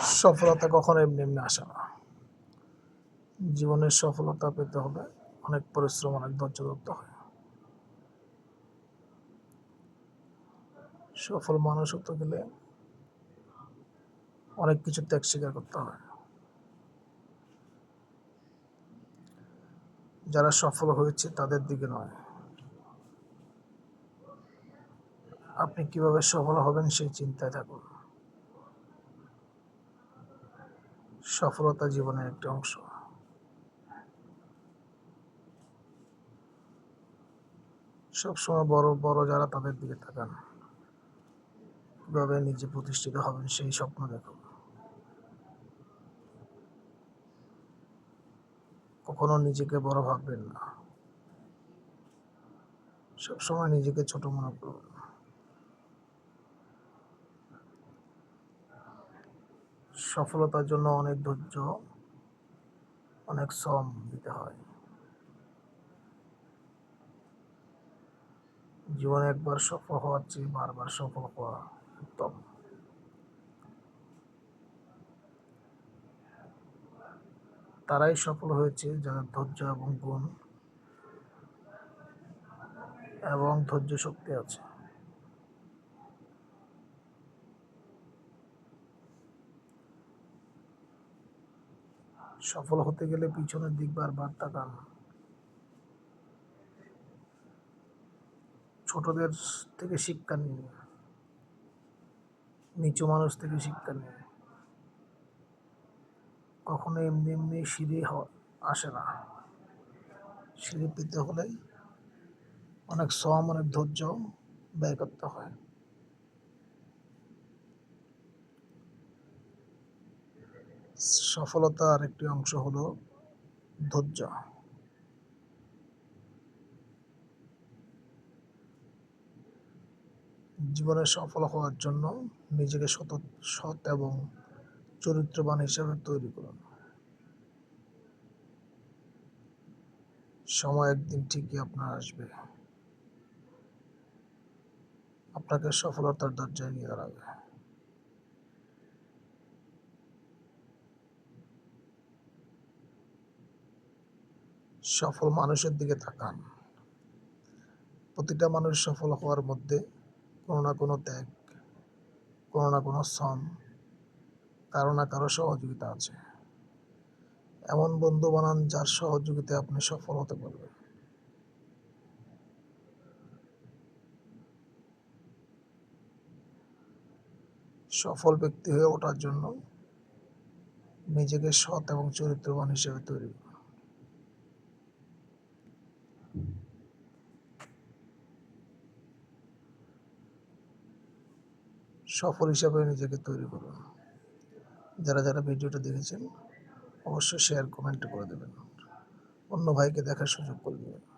সফলতা কখনো এমনি এমনি আসে না। জীবনের সফলতা পেতে হলে অনেক পরিশ্রম, অনেক ধৈর্য ধরতে হয়। সফল মানুষ হতে গেলে অনেক কিছু ত্যাগ স্বীকার করতে হয়। যারা সফল হয়েছে তাদের দিকে নয়। আপনি কীভাবে সফল হবেন সেই চিন্তায় থাকুন। সফলতা জীবনের একটি অংশ। সবসময় বড় বড় যারা তাদের দিকে তাকান। কীভাবে নিজে প্রতিষ্ঠিত হবেন সেই স্বপ্ন দেখুন। কখনো নিজেকে বড় ভাববেন না। সবসময় নিজেকে ছোট মনে করুন। সফলতার জন্য অনেক ধৈর্য, অনেক শ্রম দিতে হয়। জীবনে একবার সফল হওয়ার চেয়ে বারবার সফল হওয়া উত্তম। তারাই সফল হয়েছে যারা ধৈর্য এবং গুণ এবং ধৈর্য শক্তি আছে। সফল হতে গেলে পিছনের দিক বারবার তাকান। ছোটদের থেকে শিক্ষা নিন। নিচু মানুষ থেকে শিক্ষা নিন। কখনো এমনি এমনি সিঁড়ি আসে না। সিঁড়ি পেতে হলে অনেক শ্রম, অনেক ধৈর্য ব্যয় করতে হয়। সফলতার একটি অংশ হলো ধৈর্য। জীবনে সফল হওয়ার জন্য নিজেকে সত, সৎ এবং চরিত্রবান হিসেবে তৈরি করুন। সময় একদিন ঠিকই আপনার আসবে। আপনাকে সফলতার দরজায় নিয়ে দাঁড়াবে। সফল মানুষের দিকে তাকান। প্রতিটা মানুষ সফল হওয়ার মধ্যে কোনো না কোনো ত্যাগ, কোনো না কোনো শ্রম, কারও না কারও সহযোগিতা আছে। এমন বন্ধু বানান যার সহযোগিতায় আপনি সফল হতে পারবেন। সফল ব্যক্তি হয়ে ওঠার জন্য নিজেকে সৎ এবং চরিত্রবান হিসেবে তৈরি করুন। সফল হিসাবে নিজেকে তৈরি করুন। যারা যারা ভিডিওটা দেখেছেন, অবশ্যই শেয়ার কমেন্ট করে দেবেন। অন্য ভাইকে দেখার সুযোগ করে দেবেন।